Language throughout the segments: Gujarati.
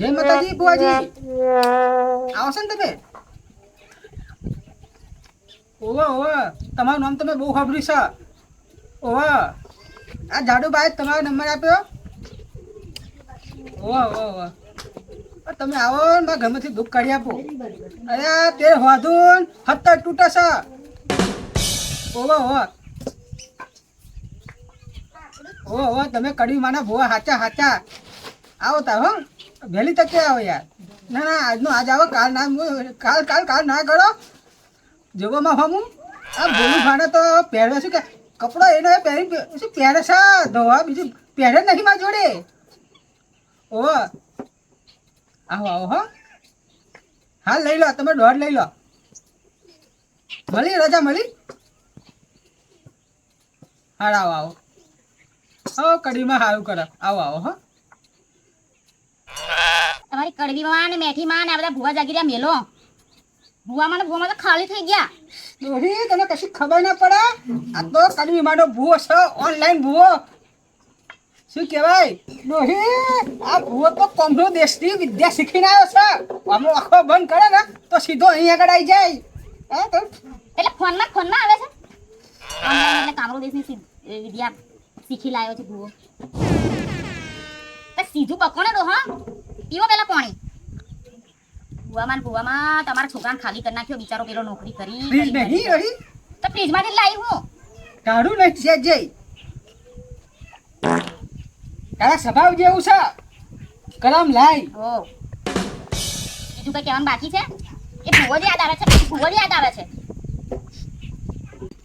જય માતાજી બુઆજી આવો ને તમે ઓવા ઓવા તમારું નામ તમે બહુ સાંભળ્યું છે ઓવા આ જાડુભાઈ તમારો નંબર આપ્યો ઓવા ઓવા ઓવા તમે આવો ને મારા ઘરમાંથી દુઃખ કાઢી આપો અરે તે વાધુન હત્તા તૂટે છે ઓવા ઓવા ઓવા ઓવા તમે કડી માના ભુવા હાચા હાચા આવો તા હો વહેલી તકે આવો યાર. ના ના, આજનો, આજ આવો, કાલ ના કાલ કાલ કાલ ના કરો. જોવામાં ફામું આ બોલું ભાડે તો પહેરવે શું કે, કપડો એને પહેરી શું પહેરે છે? ધોવા બીજું પહેરે નથી મારી જોડે. ઓ આવો આવો, હો. હા લઈ લો, તમે દોઢ લઈ લો. મળી, રજા મળી? હાડ આવો આવો. હો, કઢીમાં સારું કરો. આવો આવો, હો. તમારી કડવીમાં ને મેથીમાં ને આ બધા ભૂવા જાગી રહ્યા મેલો. ભૂવામાં ને ભૂવામાં તો ખાલી થઈ ગયા. ડોહી તને કશી ખબર ના પડે? આ તો કડવી માનો ભૂવો છે ઓનલાઈન ભૂવો. શું કહેવાય? ડોહી આ ભૂવો તો કોમનો દેશની વિદ્યા શીખીને આવ્યો છે. આમનો આખો બંધ કરે ને તો સીધો અહીં આગળ આવી જાય. હા એટલે ફોનમાં ફોનમાં આવે છે? ઓનલાઈન એટલે કામરો દેશની વિદ્યા શીખી લાયો છે ભૂવો. સીધું પકો દો ડોહા પીવો પેલા પાણી. ભુવામાં ભુવામાં તમારા છોકરાને ખાલી કરી નાખ્યો બિચારો પેલો નોકરી કરી ફ્રીજ નહીં રહી તો ફ્રીજમાંથી લાવી હું? કાઢું નહીં છે જઈ. તારા સ્વભાવ જેવું છે. કલમ લાઈ ઓ. બીજું કઈ કહેવાનું બાકી છે? એ ભૂવો જ યાદ આવે છે ભૂવો જ યાદ આવે છે.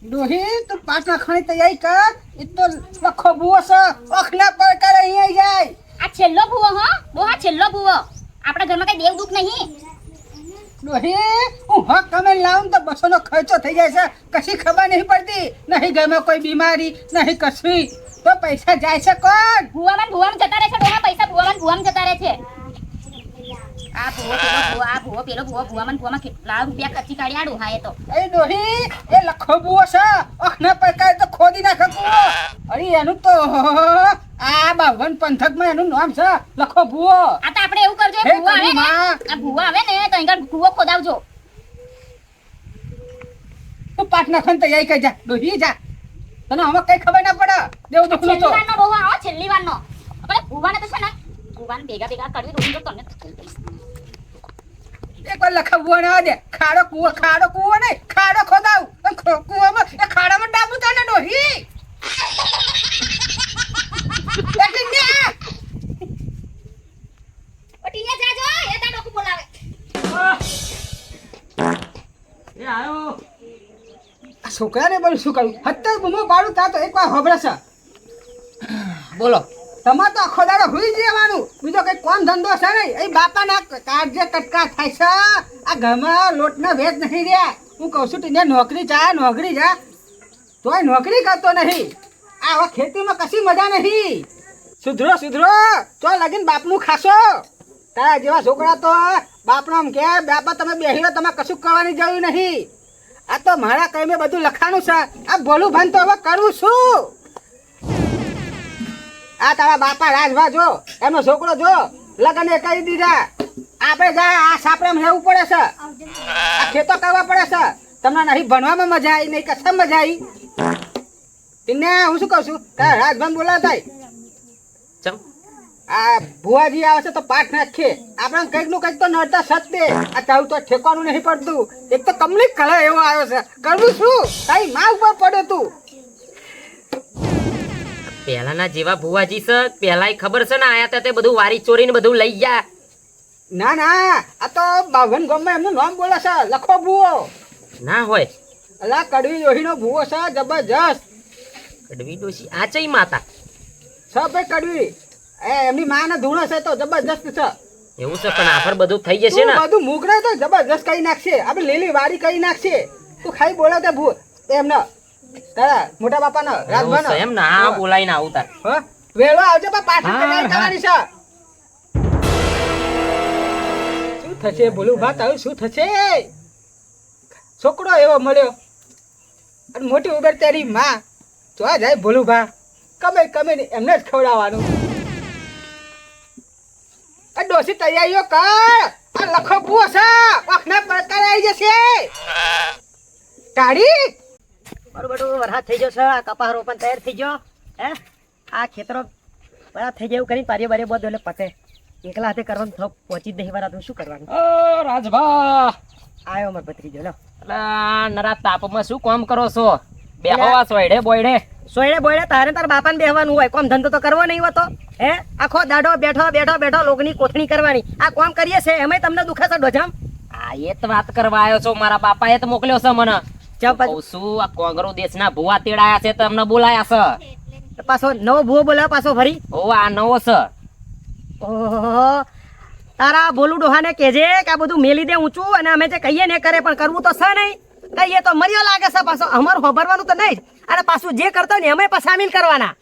ડોહી તું પાંચ ખાણી તૈયારી કર. એ તો લખો ભૂવો છે. ઓખના પર કરે અહીંયા જાય. આ છેલ્લો ભૂવો હો. ડોહા છેલ્લો ભૂવો. આપણા ઘરમાં કઈ દેવ દુખ નહીં ડોહી હું હક તમે લાવું તો બસો નો ખર્ચો થઈ જાય છે. કશી ખબર નહીં પડતી. નહીં ઘરમાં કોઈ બીમારી નહીં કશું. તો પૈસા જાય છે કોણ? ભૂવામાં ભૂવામાં જતા રહે છે ડોહા. પૈસા ભૂવામાં ભૂવામાં જતા રહે છે. આ ભૂવો પેલો ભૂવો આ ભૂવો પેલો ભૂવો ભૂવા મને ભૂવામાં કેટલા રૂપિયા ખર્ચી કાઢ્યા હા એ તો. એ ડોહી એ લખો ભૂવો છે. અખને પર તો ખોદી નાખે ભૂવો. અરે એનું તો આ બાવન પંથકમાં એનું નામ છે લખો ભૂવો. આ તો આપણે એવું કરજો ભૂવો આવે ને આ ભૂવો આવે ને તો અહીંયા ભૂવો ખોદાવજો. તું પાટ નાખવાની તૈયારી કરી જા ડોહી જા. તને હવે કઈ ખબર ના પડે. દેવ દુઃખ છેલ્લી તો વારનો ડોહો આવો છેલ્લી વારનો. આપણે ભૂવાને તો છે ને ભૂવાને ભેગા ભેગા કરવી દઉં તો તમને એક વાર ના દે. ખાડો કુવો ખાડો કુવો નહીં ખાડો ખોદાવ. કુવામાં એ ખાડામાં ડાબુ તાને ડોહી. એટલે ન્યા. ઓ ટીયા જાજો એ તાર ડોકું બોલાવે એ આ છોકરાને બોલું શું કરું? હત્તર બૂમો પાડું તા તો એકવાર હોબળે છે બોલો. તમારે તો આખો દાડો હુઈ જ રહેવાનું. બીજો કઈ કોણ ધંધો છે નહીં. એ બાપાના કાળજે કટકા થાય છે. આ ઘરમાં લોટના ભેદ નહીં રહ્યા. હું કહું છું, ટીને નોકરી જા નોકરી જા. તોય નોકરી કરતો નહીં. આ હવે ખેતીમાં કશી મજા નહીં. સુધરો સુધરો. તો લગીન બાપનું ખાશો. તારા જેવા છોકરા તો બાપનો આમ કે, બાપા, તમે બેહીઓ તમે કશું કરવાની જરૂર નહીં. આ તો મારા કઈ બધું લખાણું છે. આ ભોલું ભાન તો હવે કરું છું. આ તારા બાપા રાજભા જો એનો છોકરો જો લગ્ન એ કહી દીધા. આપણે જા આ સાપરામાં રહેવું પડે છે. આ ખેતો કરવા પડે છે. તમને નહીં ભણવામાં મજા આવી નહીં કશા મજા આવી. તેને હું શું કહું છું? તારા રાજભાન બોલાવતા ચમ. આ ભુવાજી આવે છે તો પાઠ નાખીએ. આપણે કંઈકનું કંઈક તો નડતા સત્ય આ તારું તો ઠેકવાનું નહીં પડતું. એક તો કમલી કલર એવો આવ્યો છે. કરવું શું? તારી માં ઉપર પડે તું. પહેલાના જેવા ભુવાજી છે પહેલાય ખબર છે ને આયા તા તે બધું વારી ચોરીને બધું લઈ ગયા. ના ના આ તો બાવન ગામમાં એમનું નામ બોલે છે લખો ભૂવો. ના હોય. અલા કડવી યોહીનો ભૂવો છે જબરજસ્ત. કડવી ડોશી આ ચઈ માતા? છ ભાઈ કડવી. એ એમની માને ધૂણો છે તો જબરજસ્ત છે. એવું છે પણ આફર બધું થઈ જશે ને? બધું મૂકડે તો જબરજસ્ત કરી નાખશે. આપણે લીલી વાડી કરી નાખશે. તું ખાઈ બોલાવતે ભૂ એમને. તારા મોટા બાપાનો રાજભાનો એમ ના બોલાઈને આવું તાર હા વેલો આવજો પણ પાછળ હા, કરવાની છે. શું થશે? બોલું ભા આવ્યું શું થશે? છોકરો એવો મળ્યો. અને મોટી ઉંમર તારી માં. જોવા જાય ભોલું ભા કમે કમે ને એમને જ ખવડાવવાનું. આ ડોસી તૈયારીઓ કર. આ લખો ભૂવો છે ઓખના પડકાર આવી જશે. કાઢી મારું બધું વરસાદ થઈ ગયો છે આ કપાસ રોપણ તૈયાર થઈ ગયો હે? આ ખેતરો બધા થઈ જાય કરીને પારીઓ બારીઓ બધું એટલે પતે. એકલા હાથે કરવાનું થપ પહોંચી જ નહીં વરાત શું કરવાનું? રાજભા! આવ્યો મારો ભત્રીજો લો નરા તાપમાં શું કામ કરો છો? બેહવા સોયડે બોયડે. સોયડે બોયડે તારે તાર બાપાને બેહવાનું હોય કોમ ધંધો તો કરવો નહીં હોતો હે? આખો દાડો બેઠો બેઠો બેઠો લોકની કોથણી કરવાની. આ કોમ કરીએ છે એમાંય તમને દુખે છે ડોજામ. આ એ જ વાત કરવા આવ્યો છો મારા બાપાએ તો મોકલ્યો છે મને. છું આ કોંગરો દેશના ભુવા તેડાયા છે તમને બોલાયા છે. પાછો નવો ભૂવો બોલાવ પાછો ફરી. ઓ આ નવો છે. ઓહો તારા બોલું ડોહાને કહેજે કે આ બધું મેલી દે ઊંચું અને અમે જે કહીએ ને કરે પણ કરવું તો છે નહીં. કહીએ તો મર્યો લાગે છે પાછો. અમારું ખબરવાનું તો નહીં અને પાછું જે કરતો ને અમે પણ સામેલ કરવાના.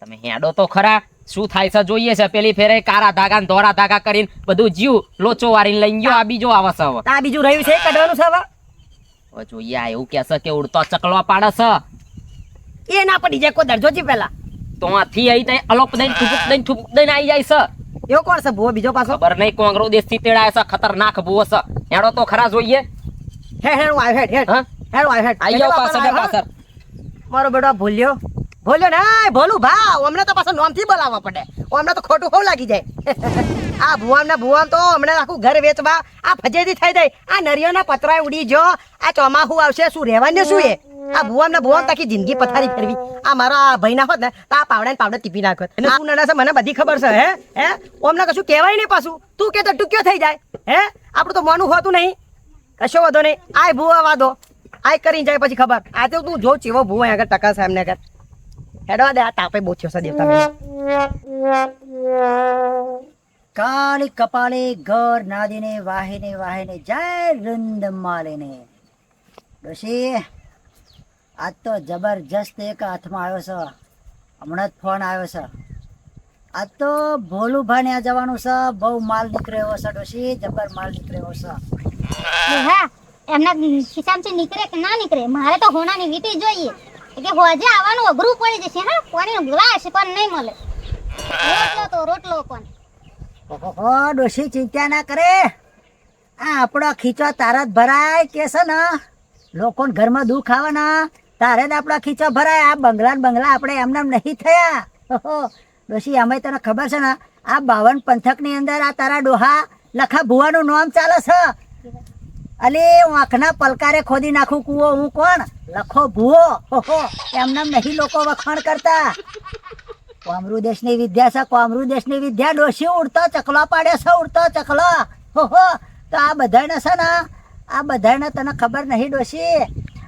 તમે હેડો તો ખરા. શું થાય છે જોઈએ છે. પેલી ફેરે કારા ધાગા ધોળા ધોરા ધાગા કરીને બધું જીવ લોચો વારીને લઈ ગયો. આ બીજો આવે છે આ બીજું રહ્યું છે કઢવાનું છે હવે. હવે જોઈએ એવું કે છે કે ઉડતો ચકલો પાડે છે. એ ના પડી જાય કોઈ દરજો જી પેલા તો આથી અહીં તઈ અલોપ દઈને ઠુપુક દઈને ઠુપુક દઈને આવી જાય છે. એવો કોણ છે ભૂવો બીજો પાછો? ખબર નહીં કોંગરો દેશથી તેડાય છે ખતરનાક ભૂવો છે. હેડો તો ખરા જોઈએ. હેડ હેડ હું આવ્યો હેડ હેડ. હા? હેડ આવ્યો હેડ. આઈ જાવ પાછળ પાછળ. મારો બેટા ભૂલ્યો. ભૂલ્યો ને ભોલું ભાવ અમને તો પાછો નોમથી બોલાવવા પડે. અમને તો ખોટું હોવ લાગી જાય. આ ભુવામ ના ભુવામ તો હમણાં આખું ઘર વેચવા આ ફજેથી થઈ જાય. આ નરિયોના પતરાય ઉડી જો. આ ચોમાહું આવશે શું રહેવાનું શું એ? આ ભુવામ ના ભુવામ તાકી જિંદગી પથારી ફેરવી. આ મારા ભાઈ ના હોત ને તો આ પાવડા ને પાવડા ટીપી નાખત. અને તું નાના છે મને બધી ખબર છે હે? હે? અમને કશું કહેવાય નહીં પાછું. તું કે તો ટૂંક્યો થઈ જાય. હે? આપણું તો મોનું હોતું નહીં. કશો વાંધો નહીં. આય ભૂવા વાદો. આય કરીને જાય પછી ખબર. આ તો તું જો ચેવો ભુવા આગળ ટકા સાહેબ એમને આગળ. હેડવા દે આ તાપે બહુ થયો છે દેવતા કાળી કપાળે ઘર નાદીને વાહીને વાહીને જય વૃંદ માલીને ડોશી આજ તો જબરજસ્ત એક હાથમાં આવ્યો છે હમણાં જ ફોન આવ્યો છે આજ તો ભોલું ભાણ્યા જવાનું છે બહુ માલ નીકળ્યો છે ડોશી જબર માલ નીકળ્યો છે હા એમના ખિસ્સામાંથી નીકળે કે ના નીકળે મારે તો હોનાની વીટી જોઈએ એટલે હોજે આવવાનું અઘરું પડી જશે, હા? કોની ગ્લાસ પણ નહીં મળે. રોટલો તો રોટલો પણ. ઓહો ડોશી ચિંતા ના કરે. આ આપણો ખીચો તારા જ ભરાય કે છે ને? લોકોને ઘરમાં દુઃખ આવે તારે જ આપણો ખીચો ભરાય. આ બંગલા બંગલા આપણે એમને એમ નહીં થયા. ઓહો, ડોશી અમે તને ખબર છે ને? આ બાવન પંથકની અંદર આ તારા ડોહા લખા ભુવાનું નામ ચાલે છે. અલે આંખના પલકારે ખોદી નાખું, કુવો, હું કોણ? લખો ભૂવો. એમને નહીં લોકો વખાણ કરતા. કોમરુ દેશની વિદ્યા છે, કોમરુ દેશની વિદ્યા. ડોશી ઉડતો ચકલો પાડે છે, ઉડતો ચકલો. હો તો આ બધાને છે ને, આ બધાને તને ખબર નહીં, ડોશી?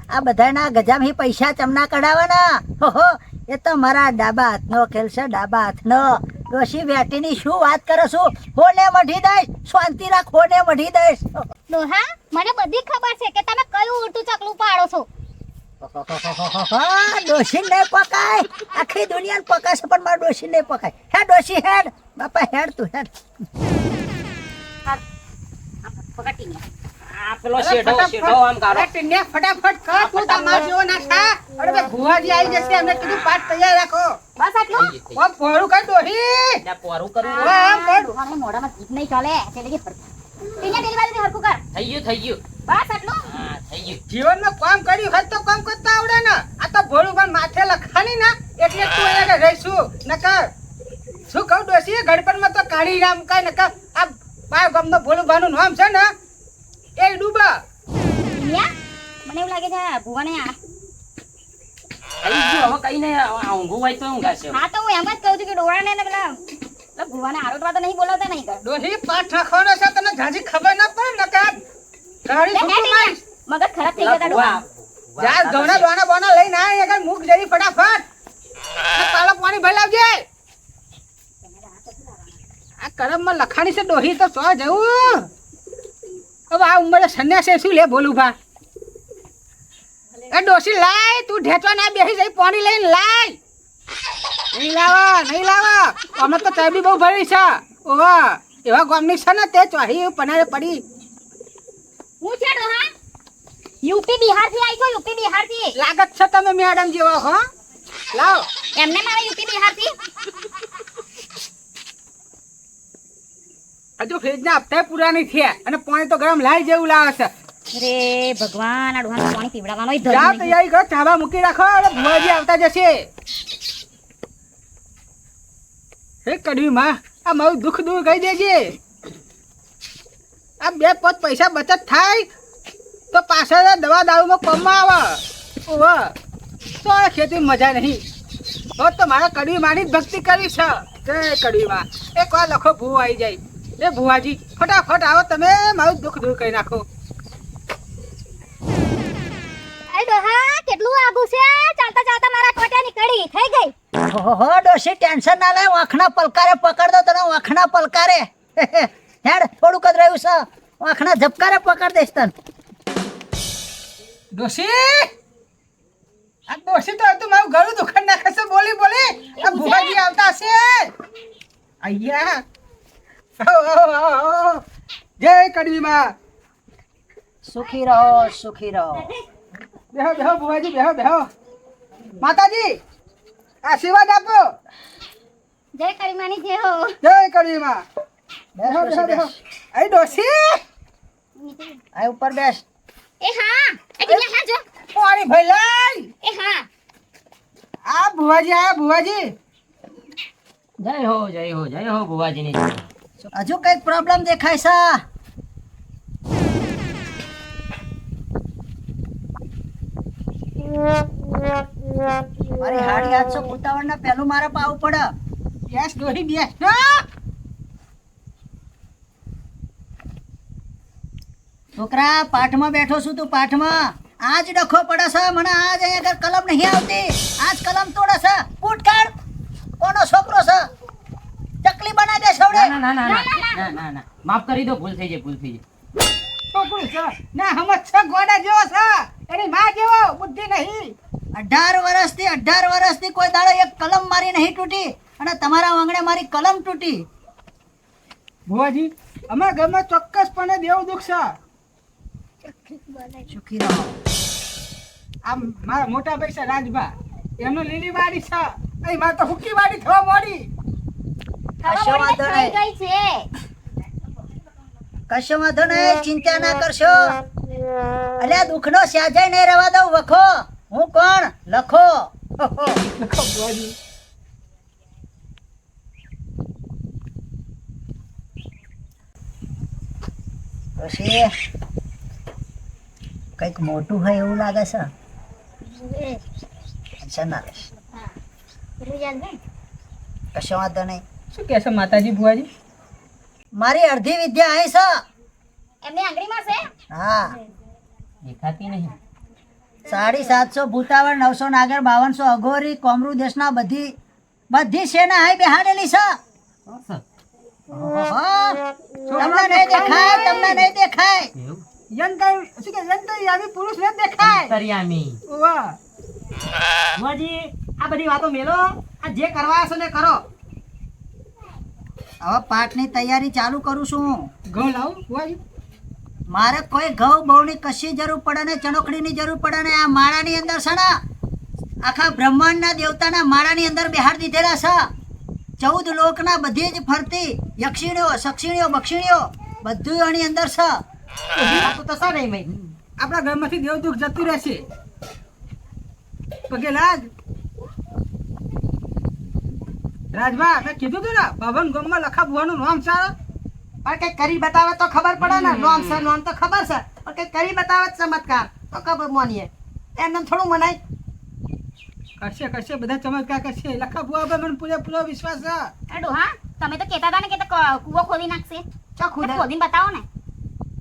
આ બધાના ગજામાં પૈસા ચમના કઢાવાના? હો એ તો મારા ડાબા હાથનો ખેલ છે, ડાબા હાથનો. ડોસી વેટીની શું વાત કરો છું? હોને વઢી દઈશ. શાંતિ રાખ, હોને વઢી દઈશ. ડોહા મને બધી ખબર છે કે તમે કયું ઉડતું ચકલું પાડો છો. ડોશી નહીં પકાય. આખી દુનિયાને પકાશે પણ મારા ડોશી નહીં પકાય. હે ડોશી હેડ. બાપા હેડ તું હેડ. પકડી ને પેલો શેઢો શેઢો આમ ગાળો. અરે ફટાફટ કર તું તમાર જેવો ના થા અરે બે ભુવાજી આવી જશે એમને કીધું પાઠ તૈયાર રાખો. બસ આટલું? ઓ ભોળું કર ડોહી ત્યાં પોરું કરવું આમ કર. મોઢામાં જીભ નહીં ચાલે એટલે કે ફરતા ટીના પેલી બાજુથી હરખું કર થઈ ગયું થઈ ગયું. બસ આટલું? હા થઈ ગયું. જીવનમાં કામ કર્યું હોય તો કામ કરતા આવડે ને. આ તો ભોળું પણ માથે લખાની ને. એટલે તું અહીંયા રહીશું. નકર શું કહું ડોસી ગણપણમાં તો કાઢી રામ કાંઈ નકર આ પાયો ગામનો ભોળું ભાનું નામ છે ને. એ ડૂબા. મને એવું લાગે છે ભુવાને આ હવે કઈ નહીં આ ઊંઘું હોય તો ઊંઘાશે. હા તો હું એમ જ કહું છું કે ડોળાને પેલા ભુવાને આરોટવા તો નહીં બોલાવતા નહીં કર. ડોસી પાઠ રાખવાનો છે તને ઝાઝી ખબર ના પડે નકર ગાડી લે, લે, છૂટું લે, મગજ ખરાબ થઈ ગયો તારું ભુવા, ભુવા જા ઘઉંના દોણા બોણા લઈને આય આગળ મુક જરી ફટાફટ. આ પાલો પાણી ભલાવજે. આ કરમમાં લખાણી છે ડોહી તો ચો જવું. હવે આ ઉંમરે સંન્યાસે શું લે બોલું ભા એ ડોસી લાય તું ઢેચવા ના બેસી જઈ પાણી લઈને લાય. નહીં લાવા નહીં લાવા. અમે તો ચરબી બહુ ભરી છે. ઓવા એવા ગામની છે ને તે ચાહી પનારે પડી. હું છે ડોહા? યુપી બિહારથી આવી છો યુપી બિહારથી લાગત છે તમે મેડમ જેવા હો. લાવ. એમને મારે યુપી બિહારથી હજુ ફ્રીજના હપ્તા પૂરા નહીં થયા અને પાણી તો ગરમ લાઈ જેવું લાવે છે. અરે ભગવાન આ ડોહાને પાણી પીવડાવવાનો ધર્મ નહીં. તૈયારી કરો ચાવા મૂકી રાખો અને ભુવાજી આવતા જશે. હે કડવી માં આ મારું દુઃખ દૂર કરી દેજે. આ બે પોત પૈસા બચત થાય તો પાછળ દવા દારૂમાં કોમમાં આવે. ઓવા તો આ ખેતી મજા નહીં. હો તો મારે કડવી માની જ ભક્તિ કરી છે. જય કડવી માં એક વાર લખો ભૂ આવી જાય. એ ભુવાજી, ફટાફટ આવો તમે, મારું દુઃખ દૂર કરી નાખો. કેટલું આગું છે? ચાલતા ચાલતા મારા કોટ્યા કડી થઈ ગઈ. ઓહો ડોશી ટેન્શન ના લે વાંખના પલકારે પકડ દો તને વાંખના પલકારે. હેડ થોડુંક જ રહ્યું છે. વાંખના ઝપકારે પકડ દઈશ તને. ડોશી! આ ડોશી તો તું મારું ગળું દુખન નાખે છે બોલી બોલી. આ ભુવાજી આવતા છે અయ్యા. જય કડવીમાં સુખી રહો સુખી રહો. બેહો બેહો ભુવાજી બેહો બેહો. માતાજી! આશીર્વાદ આપો. જય કરીમાની જે હો. જય કડવી માં બેસો બેસો બેસ, બેહો. બેસ. અરે ડોશી આ ઉપર બેસ. એ હા એટલે હા જો. પાણી ભલાઈ. એ હા. આ ભુવાજી આ ભુવાજી. જય હો જય હો જય હો ભુવાજીની જય. હજુ કંઈક પ્રોબ્લેમ દેખાય છે? મારી હાડી આઠસો ઉતાવળ ને પેલું મારે પાવું પડે બેસ ડોહી બેસ. છોકરા, પાઠમાં બેઠો છું તું પાઠમાં. આજ ડખો પડે છે મને આજ અહીંયા આગળ કલમ નહીં આવતી. આજ કલમ તોડે છે કૂટ કાઢ કોનો છોકરો છે? ચકલી બનાવી દે સવડે ના ના ના ના ના ના ના. માફ કરી દો, ભૂલ થઈ જાય, ભૂલ થઈ જાય. છોકરું છે. ના હમત છે ગોડા જેવો છે. એની માં જેવો બુદ્ધિ નહીં. અઢાર વર્ષથી અઢાર વર્ષથી કોઈ દાડો એક કલમ મારી નહીં તૂટી અને તમારા આંગણે મારી કલમ તૂટી. ભુવાજી અમારા ઘરમાં ચોક્કસપણે દેવ દુઃખ છે. સુખી રહો. આ મારા મોટા પૈસા રાજભા. એમનો લીલી વાડી છે. અહીં મારે તો હુકી વાડી થવા મોડી ગઈ છે. કશો વાંધો નહીં ચિંતા ના કરશો. અલ્યા દુઃખનો સ્યાજાય નહીં રહેવા દઉં વખો. હું કોણ? લખો. પછી કંઈક મોટું હોય એવું લાગે છે? કશો વાંધો નહીં શું કહેશે માતાજી ભુવાજી? મારી અડધી વિદ્યા અહીં છે. એમની આંગળીમાં છે? હા. દેખાતી નહીં. સાડી સાતસો ભૂતાવળ નવસો નાગર બાવનસો અઘોરી કોમરૂ દેશના બધી બધી સેના અહીં બેહાડેલી છે. હો, તમને નહીં દેખાય તમને નહીં દેખાય. યંત્ર શું કે યંત્ર પુરુષ ને દેખાય. વાહ આ બધી વાતો મેલો. આ જે કરવા છો ને કરો. હવે પાઠની તૈયારી ચાલુ કરું છું. ઘઉં લાવું મારે કોઈ ઘઉં બહુની કશી જરૂર પડે ને ચણોકડીની જરૂર પડે ને આ માળાની અંદર છે ને આખા બ્રહ્માંડના દેવતાના માળાની અંદર બિહાર દીધેલા છે. ચૌદ લોકના બધી જ ફરતી યક્ષિણીઓ સક્ષિણીઓ બક્ષિણીઓ બધું એની અંદર છે. તો સર નહીં આપણા ઘરમાંથી દેવ દુઃખ જતું રહેશે. પગે લાગ. રાજભા મેં કીધું તું ને ભવન ગામમાં લખા બુવાનું નામ છે. પણ કઈ કરી બતાવે તો ખબર પડે ને. નામ છે નામ તો ખબર છે. પણ કઈ કરી બતાવે ચમત્કાર. તો ખબર માનીએ. એમને થોડું મનાય. કરશે કરશે બધા ચમત્કાર કરશે. લખા બુવા પર મને પૂરેપૂરો વિશ્વાસ છે. એ ડોહા તમે તો કહેતા હતા ને કે તો કૂવો ખોદી નાખશે. ચો તો ખોદીને બતાવો ને.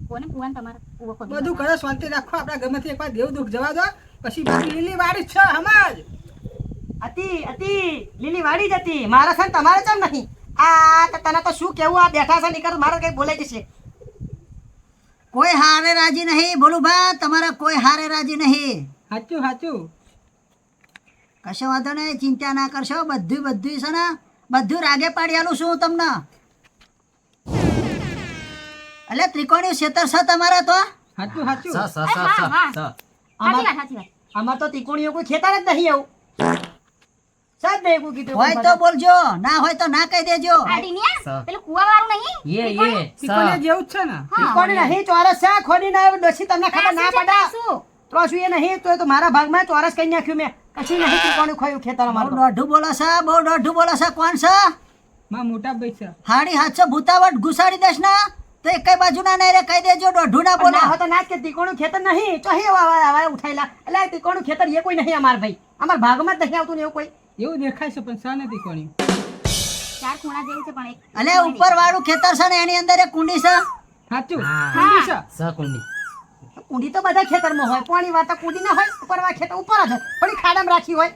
કોને કૂવાને તમારે કૂવો ખોદી બધું કરો શાંતિ રાખો. આપણા થી એકવાર દેવ દુઃખ જવા દો. પછી બાકી લીલી વાડી છે હમાજ હતી હતી લીલી વાડી જ હતી. મારા છે તમારે ચમ નહીં? આ તો તને તો શું કેવું? આ બેઠા છે નીકળ મારે કઈ બોલાઈ જશે. કોઈ હારે રાજી નહીં. બોલું ભા તમારા કોઈ હારે રાજી નહીં. સાચું સાચું. કશો વાંધો નહીં ચિંતા ના કરશો. બધું બધું છે ને બધું રાગે પાડી આલું છું તમને. એટલે ત્રિકોણી ક્ષેત્ર છે તમારા તો? સાચું સાચું. આમાં તો ત્રિકોણીઓ કોઈ ખેતર જ નહીં આવું સાત ભેગું કીધું હોય તો બોલજો ના હોય તો ના કહી દેજો. નહીં? યે યે ત્રિકોણીય જેવું જ છે ને. હા. નહીં ચોરસ છે ખોડી ના આવે તમને ખબર ના પડે? શું? એ નહીં તો એ તો મારા ભાગમાં ચોરસ કઈ નાખ્યું મેં. કશું નહીં ત્રિકોણી ખોયું ખેતર અમારું દોઢું બોલો છે બહુ દોઢું બોલો છે કોણ છે? માં મોટા ભાઈ છે. હાડી હાથસો ભૂતાવટ ઘુસાડી દેશ ના? તો એક બાજુ ના નહીં રે કહી દેજો દોઢું ના બોલા. હોય તો ના કે ત્રિકોણું ખેતર નહીં. તો હે વાવા ઉઠાયેલા. એટલે આ ત્રિકોણું ખેતર એ કોઈ નહીં અમાર ભાઈ. અમાર ભાગમાં જ નહીં આવતું ને એવું કોઈ. એવું દેખાય છે પણ શા નથી કોણી. ચાર ખૂણા જેવું છે પણ એક અને ઉપર વાળું ખેતર છે ને એની અંદર એક કુંડી છે. સાચું? કુંડી છે? સ કુંડી. તો બધા ખેતરમાં હોય પાણી વાતા કુંડી ના હોય ઉપર વા ખેતર ઉપર જ હોય થોડી ખાડામાં રાખી હોય.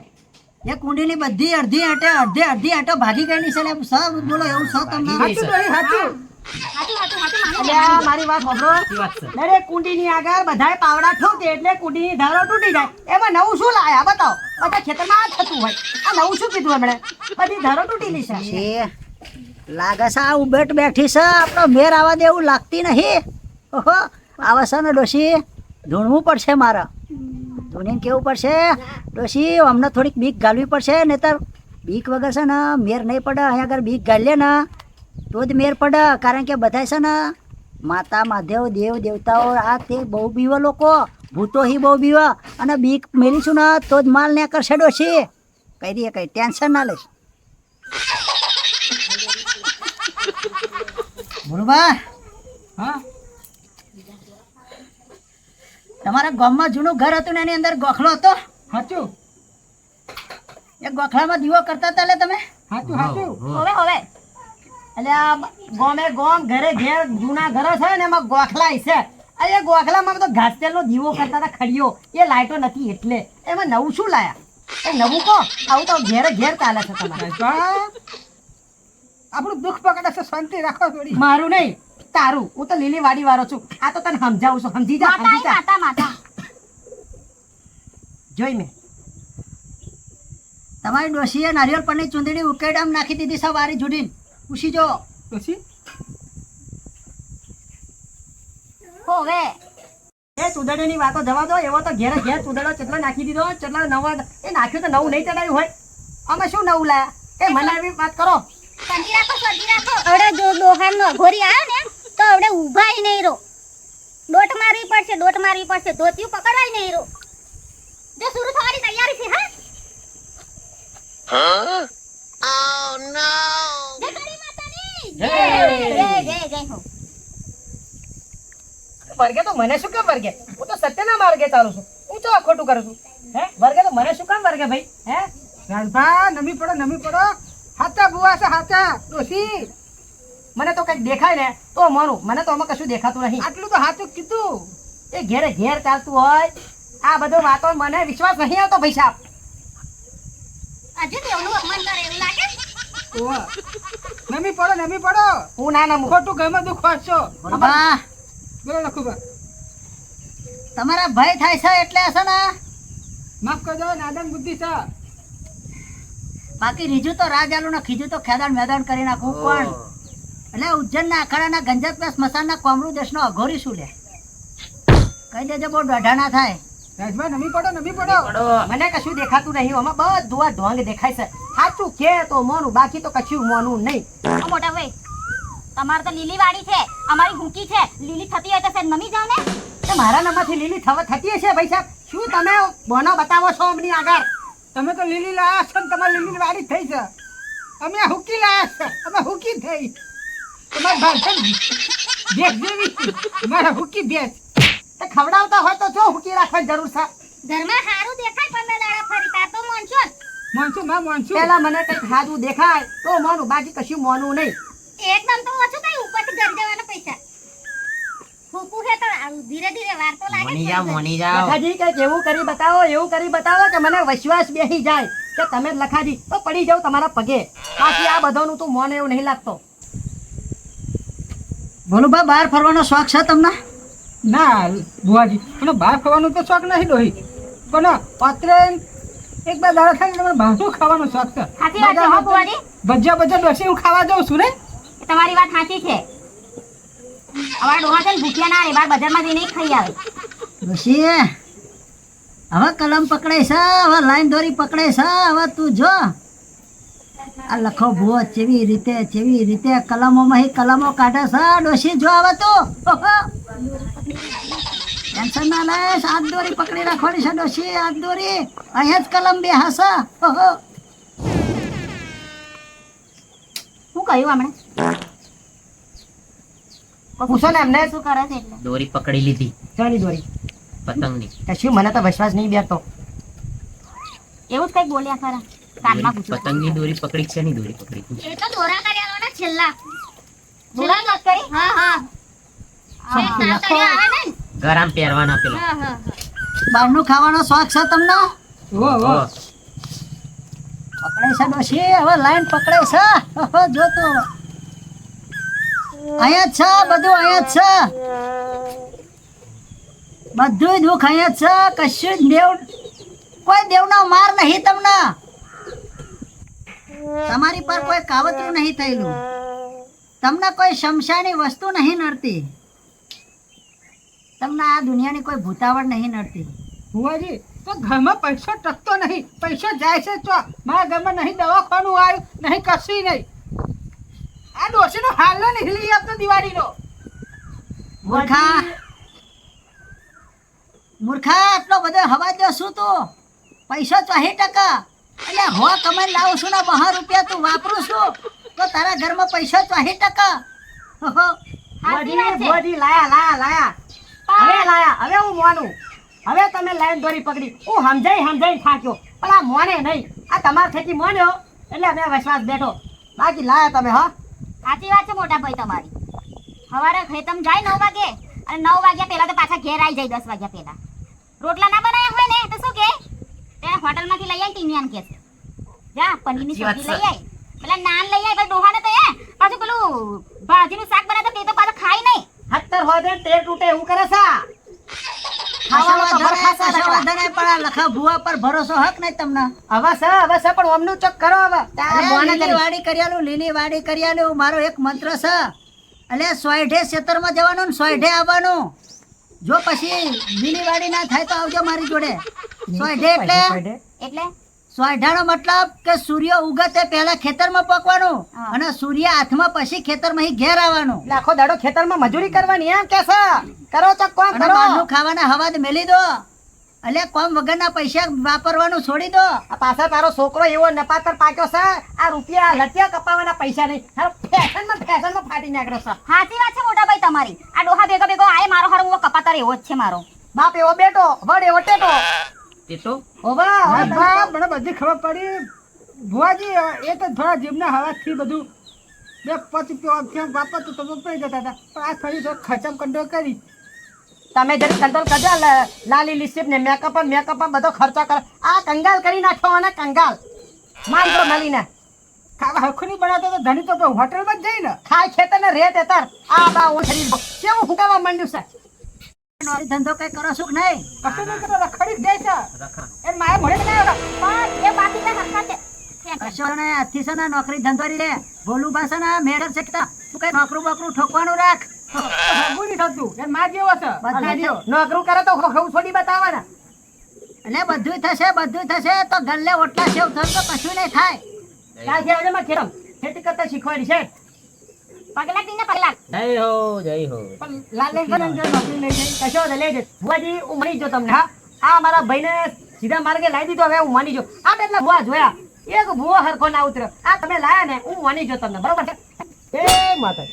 એ કુંડીની બધી અડધી આટે અડધી અડધી આટો ભાગી ગયેલી છે એટલે સર બોલો એવું છે તમને? સાચું સાચું. હાચું, હાચું, હાચું, માનું મારી વાત સાંભળો. સાચી વાત છે. દરેક કુંડીની આગળ બધાય પાવડા ઠોકે એટલે કુંડીની ધારો તૂટી જાય. એમાં નવું શું લાયા બતાવો. બધા ખેતરમાં આ થતું હોય. આ નવું શું કીધું એમણે? બધી ધારો તૂટેલી છે છે. લાગે છે આ ઉભેટ બેઠી છે. આપણો મેર આવવા દેવું લાગતી નહીં ઓહો આવા છે ને ડોશી. ધૂણવું પડશે મારે. ધૂણીને કેવું પડશે? ડોશી અમને થોડીક બીક ગાલવી પડશે નહીતર બીક વગર છે ને મેર નહીં પડે. અહીંયા આગળ બીક ગાલીએ ને તો જ મેર પડે કારણ કે બધા છે ને માતા માધેવ દેવ દેવતાઓ આ તે બહુ બીવો લોકો ભૂતો હી બહુ બીવા અને બીક મેલીશું ને તો જ માલ ને કરશેડો છે. કહી દઈએ કઈ ટેન્શન ના લઈશ બોલુબા હા? તમારા ગામમાં જૂનું ઘર હતું ને એની અંદર ગોખલો હતો? સાચું એ ગોખલામાં દીવો કરતા હતા એટલે તમે? સાચું સાચું હવે હવે. એટલે આ ગોમે ગોમ ઘરે ઘેર જૂના ઘરો છે ને એમાં ગોખલા છે. એ ગોખલામાં તો ઘાસ તેલનો દીવો કરતા હતા ખડીયો એ લાઇટો નથી એટલે. એમાં નવું શું લાયા? એ નવું કહો. આવું તો ઘેરે ઘેર ચાલે છે તમારે. આપણું દુઃખ પકડે છે શાંતિ રાખો થોડી. મારું નહીં તારું. હું તો લીલી વાડી વાળો છું. આ તો તને સમજાવું છું. સમજી જા સમજી જા. માતા માતા. જોઈ મેં. તમારી ડોશીએ નારિયેળ પરની ચૂંદડી ઉકેડામ નાખી દીધી છે વારી જુડીને. પૂછી? જો પછી હવે. એ ચૂદડીની વાતો જવા દો એવો તો ઘેરે ઘેર ચૂદડો ચેટલો નાખી દીધો ચેટલો નવો એ નાખ્યું તો નવું નહીં ચડાયું હોય. આમાં શું નવું લાયા? એ મને એવી વાત કરો. શાંતિ રાખો શાંતિ રાખો. અવડે જો આવ્યો ને તો અવડે ઊભાય નહીં રો દોટ મારવી પડશે દોટ મારવી પડશે ધોતિયું પકડાય નહીં રો જો શરૂ થવાની તૈયારી છે હા? હા ઓ માતાની! જય! જય જય જય હો વર્ગે તો મને શું કેમ વર્ગે? હું તો સત્યના માર્ગે ચાલુ છું. હું તો ખોટું કરું છું? હે? વર્ગે તો મને શું કામ વર્ગે ભાઈ? હે? રાજભા નમી પડો નમી પડો. હાચા બુવા છે હાચા. ડોશી. મને તો કંઈક દેખાય ને તો મારું. મને તો આમાં કશું દેખાતું નહીં. આટલું તો હાચું કીધું. એ ઘેરે ઘેર ચાલતું હોય આ બધો વાતો મને વિશ્વાસ નહીં આવતો ભાઈ સાહેબ. હજુ અપમાન કરે એવું લાગે? નમી પડો નમી પડો. હું ના નમું. ખોટું ગમે દુઃખ વાંચશો. બોલુબા બોલો લખુબા તમારા ભય થાય છે એટલે હશે ને? માફ કરજો નાદન બુદ્ધિ છે. બાકી રીજું તો રાજાલું ને ખીજું તો ખેદાણ મેદાન કરી નાખું પણ એટલે ઉજ્જૈનના અખાડાના ગંજત સ્મશાનના કોમરૂ દેશનો અઘોરી શું લે? કહી દેજો બહુ દોઢા ના થાય. રાજભા નમી પડો નમી પડો. મને કશું દેખાતું નહીં આમાં બધું આ ઢોંગ દેખાય છે. સાચું કે તો મોનું બાકી તો કશું મોનું નહીં. મોટા ભાઈ તમારે તો લીલી વાડી છે અમારી હુંકી છે. લીલી થતી હોય તો સાહેબ નમી જાવ ને તો મારા નંબરથી લીલી થવા થતી હશે ભાઈ સાહેબ. શું તમે બોનો બતાવો છો અમની આગળ? તમે તો લીલી લાયા છો ને તમારી લીલી વાડી થઈ છે. અમે હુકી લાયા છે. અમે હુકી થઈ. તમારી ભાષણ ભેસ જેવી. મારા હુકી ભેસ. તે ખવડાવતા હોય તો જો હુકી રાખવાની જરૂર છે. ઘરમાં સારું દેખાય પંદર દાડા ફરી તો મોનશો. મોનસું માં મોનસું પેલા મને કઈ ખાધું દેખાય તો મોનું બાકી કશું મોનું નહીં. એકદમ તો ઓછું કઈ ઉપરથી ઘર જવાના પૈસા. ફૂકું છે તો ધીરે ધીરે વાર તો લાગે મોની જ જાઓ મોની જાઓ. લખાજી કંઈક એવું કરી બતાવો એવું કરી બતાવો કે મને વિશ્વાસ બેસી જાય કે તમે લખાજી. તો પડી જાવ તમારા પગે. બાકી આ બધાનું તો મને એવું નહીં લાગતો. બોલુબા બહાર ફરવાનો શોખ છે તમને? ના બુઆજી મને બહાર ફરવાનો તો શોખ નહીં ડોહી. પણ પાત્રે એક બે દાડા થાય મને બહારનું ખાવાનો શોખ છે? સાચી વાત છે હો બુવાજી ભજીયા ભજીયા ડોસી હું ખાવા જાઉં છું ને? તમારી વાત સાચી છે. અમારા ડોહા છે ને ભૂખ્યા ના રે બાર બજારમાં જઈને ખાઈ આવે. ડોશી હવે કલમ પકડે છે હવે લાઈન દોરી પકડે છે હવે તું જો. આ લખો ભૂવો જેવી રીતે જેવી રીતે કલમોમાં કલમો કાઢે છે ડોસી જો આવે તો. ટેન્શન ના લઈશ હાથ દોરી પકડી રાખવાની છે ડોશી હાથ દોરી. અહીંયા જ કલમ બે હશે શું કહ્યું હમણાં પૂછો ને એમને શું કરે છે દોરી પકડી લીધી. ચાલી દોરી. પતંગની. કશું મને તો વિશ્વાસ નહીં બેઠો. એવું જ કંઈક બોલ્યા ખરા. કાનમાં પતંગની દોરી પકડી છે ની દોરી પકડી એ તો દોરા કર્યા ને છેલ્લા. દોરા વાત કરી? હા હા. આવે ને. ગરામ પહેરવાના પેલો. હા હા બહારનું ખાવાનો શોખ છે તમને? પકડે છે ડોશી? હવે લાઈન પકડે છે. જોતો હવે. અહીંયા જ છે બધું અહીંયા જ છે. બધું દુઃખ અહીંયા જ છે. કશું જ દેવ કોઈ દેવનો માર નહીં તમને. તમારી પર કોઈ કાવતરું નહીં થયેલું. તમને કોઈ શમશાની વસ્તુ નહીં નડતી. તમને આ દુનિયાની કોઈ ભૂતાવળ નહીં નડતી. ભુવાજી તો ઘરમાં પૈસો ટકતો નહીં. પૈસો જાય છે તો મારા ઘરમાં નહીં દવાખાનું આવ્યું નહીં કશું નહીં. આ ડોશીનો હાલનો નહીં લઈ આપતો દિવાળીનો. મૂર્ખા. મૂર્ખા આટલો બધો હવા દો શું તું? પૈસો ચોહી ટકા. એટલે હો કમાઈ લાવું છું ને બહાર રૂપિયા તું વાપરું છું તો તારા ઘરમાં પૈસો ચોહી ટકા. લાયા લાયા લાયા. હવે લાયા હવે હું મોનું. હવે તમે લાઈન દોરી પકડી. હું સમજાઈ સમજાઈ થાક્યો. પણ આ મોને નહીં. આ તમારા થકી મોન્યો. એટલે અમે વિશ્વાસ બેઠો. બાકી લાયા તમે હા. સાચી વાત છે મોટા ભાઈ તમારી. સવારે ખેતમ જાય નવ વાગે અને નવ વાગ્યા પહેલા તો પાછા ઘેર આવી જાય દસ વાગ્યા પહેલા. રોટલા ના બનાવ્યા હોય ને તો શું કે? તેને હોટલમાંથી લઈ આવી ટીમિયાન કે જા પનીરની સબ્જી લઈ આવી પેલા નાન લઈ આવી ડોહાને તો એ પાછું પેલું ભાજીનું શાક બનાવે તે તો પાછું ખાય નહીં હત્તર હોય તૂટે એવું કરે તો અરે લીલી કરી. વાડી કર્યાલું મારો એક મંત્ર છે. એટલે સોયઢે ખેતરમાં જવાનું ને સોયઢે આવવાનું. જો પછી લીલી વાડી ના થાય તો આવજો મારી જોડે. સોયઢે એટલે? એટલે? સોયઢાનો મતલબ કે સૂર્ય ઉગે તે પહેલા ખેતરમાં પકવાનું અને સૂર્ય હાથમાં પછી ખેતરમાં ઘેર આવવાનું. લાખો દાડો ખેતરમાં મજૂરી કરવાની એમ કે કરો તો કોમ કરો. બહારનું ખાવાના હવાદ મેલી દો. એટલે કોમ વગરના પૈસા વાપરવાનું છોડી દો. આ પાછા તારો છોકરો એવો નપાતર પાક્યો છે આ રૂપિયા લટિયા કપાવાના પૈસા નહીં. ફેશનમાં ફેશનમાં ફાટી નાખ્યો છે. સાચી વાત છે મોટા ભાઈ તમારી. આ ડોહા ભેગો ભેગો આય મારો હારો કપાતર એવો જ છે મારો. બાપ એવો બેટો વડ એવો ટેટો. તે તો મને બધી ખબર પડી. ભુવાજી એ તો થોડા જીભના હવાથી બધું બે પાંચ રૂપિયા વાપર તો તમે પડી જતા હતા. પણ આ થોડી થોડું ખર્ચમ કંટ્રોલ કરી. તમે જરી કંટ્રોલ કરજો લાલી લિપસ્ટિક ને મેકઅપ મેકઅપ બધો ખર્ચો કરે. આ કંગાલ કરી નાખ્યો અને કંગાલ. માંગો મળીને. ખાવા હરખું નહીં બનાવતો તો ધણી તો હોટલમાં જ જઈ ને ખાય ખેતર ને રેત હેતર આ બા ઓછરી કેવું હુકાવા માંડ્યું છે? નોકરી ધંધો કઈ કરો છો નહીં. કશું નહીં કરતો રખડી જ જાય છે. એ મારે મળે બનાવ્યો પણ એ બાકી ના હરખા છે. ક્યાં કરે? કશો ને આજથી છે ને નોકરી ધંધો રે. ભોલું ભાષા ના મેડમ શીખતા તું. કઈ નોકરું બોકરું ઠોકવાનું રાખ. થતું એ માં જેવો છે. બધા નોકરું કરે તો હું છોડી બતાવવાના. એટલે બધું થશે બધું થશે તો ગલ્લે ઓટલા સેવ થશે તો કશું નહીં થાય. ખેતી કરતા શીખવાડી છે. પગલા તીને પગલા જય હો જય હો. પણ લાલે કરે જો નોકરી લઈ જાય કશો વાંધો લેજે. ભુવાજી હું જો તમને હા? આ મારા ભાઈને સીધા માર્ગે લાવી દીધો હવે હું માની જો આ કેટલા ભુવા જોયા. એક ભુવો હરખો ના ઉતર્યો આ તમે લાયા ને હું માની જો તમને બરોબર છે? એ માતા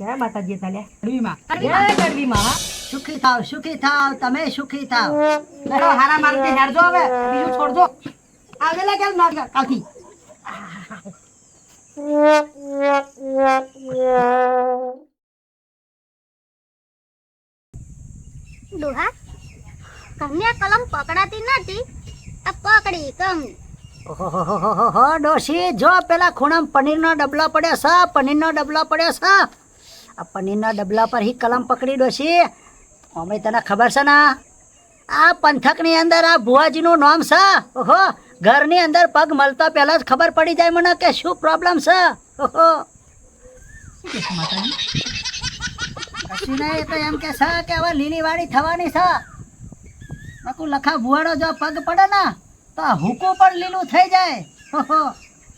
જય માતાજી તાલ્યા ગરમીમાં જય ગઢવી માં સુખી થાવ સુખી થાવ તમે સુખી થાવ. હારા માર્ગે હેરજો હવે બીજું છોડજો. આવેલા કેમ ના કાલથી ડોહા કન્યા કલમ પકડાતી નથી આ પકડી કમ ડોશી, જો પેલા ખૂણામાં પનીરના ડબલા પડ્યા છે, પનીરના ડબલા પડ્યા છે. આ પનીરના ડબલા પર હી કલમ પકડી, ડોશી. અમે તને ખબર છે ને? આ પંથકની અંદર આ ભુવાજીનું નામ છે. ઓહો ઘરની અંદર પગ મળતા પહેલા જ ખબર પડી જાય મને કે શું પ્રોબ્લેમ છે? ઓહો. કશું નહીં તો એમ કે છે કે હવે લીલીવાળી થવાની છે. નકુ લખા ભુવાડો જો પગ પડે ને તો હુકુ પણ લીલું થઈ જાય.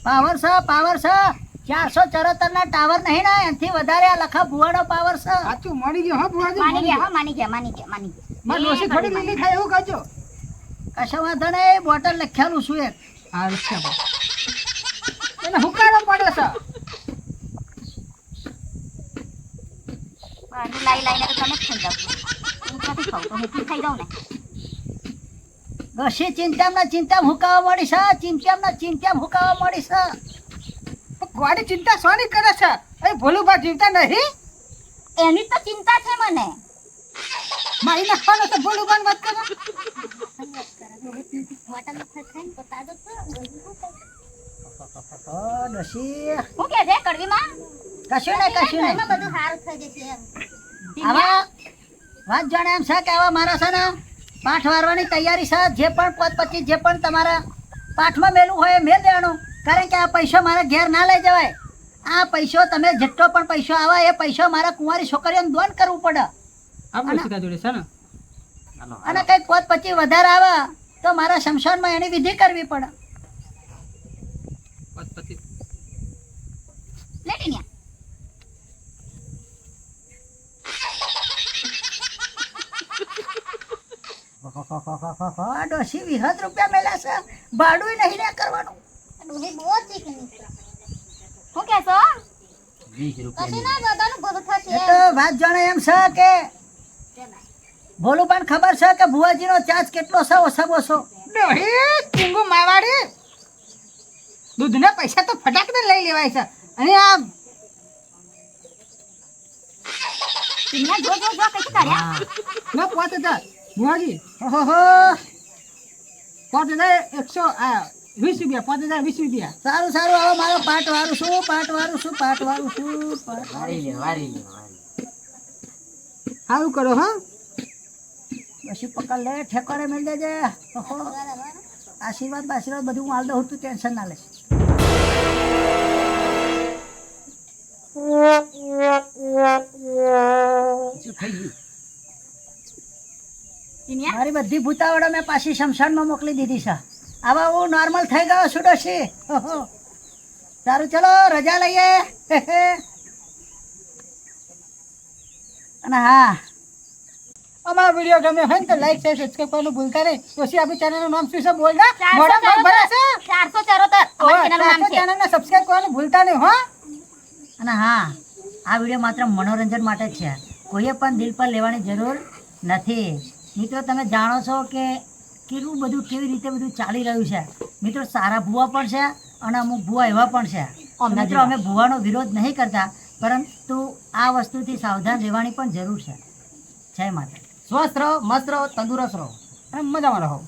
પાવર છે પાવર છે. ચારસો ચરોતર ના ટાવર નહીં ને એનાથી વધારે આ લખા ભુવાડો પાવર છે. સાચું મળી ગયો હા ભુવાડો માની ગયા હો માની ગયા માની ગયા માની ગયા. મને ડોશી થોડી લીલી થાય એવું કરજો કશો વાંધો નહીં બોટલ લખેલું છું એક. હા લખ્યા એને હુકારો પડે છે. બહારનું લાઈ લાઈને તો તમે ખાઈ જાવ હું નથી ખાઉં તો હું ખાઈ જાઉં ને. ડોશી ચિંતામાં ચિંતામાં હુકાવા મળી છે ચિંતામાં ચિંતામાં હુકાવા મળી છે. ગોડી ચિંતા સોની કરે છે? એ ભોલુભા જીવતા નહીં? એની તો ચિંતા છે મને. મારી નાખવાનો તો ભોલુભાની વાત કરે. હું કે છે કડવીમાં? કશું નહીં કશું નહીં. બધું સારું થઈ જશે એમ. આવા વાત જાણે એમ છે કે આવા મારા છે ને પાઠ વારવાની તૈયારી છે જે પણ પદ પછી જે પણ તમારા પાઠમાં મેલું હોય એ મેલ દેવાનું. કારણ કે આ પૈસો મારા ઘેર ના લઈ જવાય. આ પૈસો તમે જેટલો પણ પૈસો આવે એ પૈસો મારા કુંવારી છોકરીઓને દોન કરવું પડે. આપણે સીધા જોડે છે ને? અને કઈ પદ પછી વધારે આવે તો મારા શમશાનમાં એની વિધિ કરવી પડે. પતિ લેટી રૂપિયા મેલ્યા છે. ભાડું નહીં ને કરવાનું. બહુ વાત જાણે એમ છે કે ભોલું ખબર છે કે ભુવાજીનો ચાર્જ કેટલો છે ઓછા ઓછો? ડોહી ચીંગુ માવાડી. દૂધના પૈસા તો ફટાક દે લઈ લેવાય છે. અને આ ટીના જો જો જો કઈ કર્યા ના પાંચ હજાર. ભુવાજી. ઓહો પાંચ હજાર એકસો આ વીસ રૂપિયા પાંચ હજાર વીસ રૂપિયા. સારું સારું હવે મારો પાટ વારું છું પાટ વારું છું પાટ વારું છું પાટ વારું સારું કરો હા? પછી પકડ લે ઠેકોરે મેળ દેજે. આશીર્વાદ આશીર્વાદ બધું હું હાલ દઉં તું ટેન્શન ના લે. ટીનિયા મારી બધી ભૂતાવડો મેં પાછી શમશાનમાં મોકલી દીધી છે. આવા હું નોર્મલ થઈ ગયો છું ડોશી. સારું ચલો રજા લઈએ હે હે. અને હા અમારો વીડિયો ગમે હોય ને તો લાઈક શેર સબસ્ક્રાઈબ કરવાનું ભૂલતા નહીં. પછી આપણી ચેનલનું નામ શું છે બોલ દે મોઢા પર ભરે છે. ચારસો ચરોતર ચેનલનું નામ છે. ચેનલને સબસ્ક્રાઈબ કરવાનું ભૂલતા નહીં હો. અને હા આ વીડિયો માત્ર મનોરંજન માટે છે. કોઈએ પણ દિલ પર લેવાની જરૂર નથી. મિત્રો તમે જાણો છો કે કેટલું બધું કેવી રીતે બધું ચાલી રહ્યું છે? મિત્રો સારા ભૂવા પણ છે અને અમુક ભૂવા એવા પણ છે. મિત્રો અમે ભૂવાનો વિરોધ નહીં કરતા. પરંતુ આ વસ્તુથી સાવધાન રહેવાની પણ જરૂર છે. જય માતા સ્વસ્થ રહો, મસ્ત રહો, તંદુરસ્ત રહો. અને મજામાં રહો.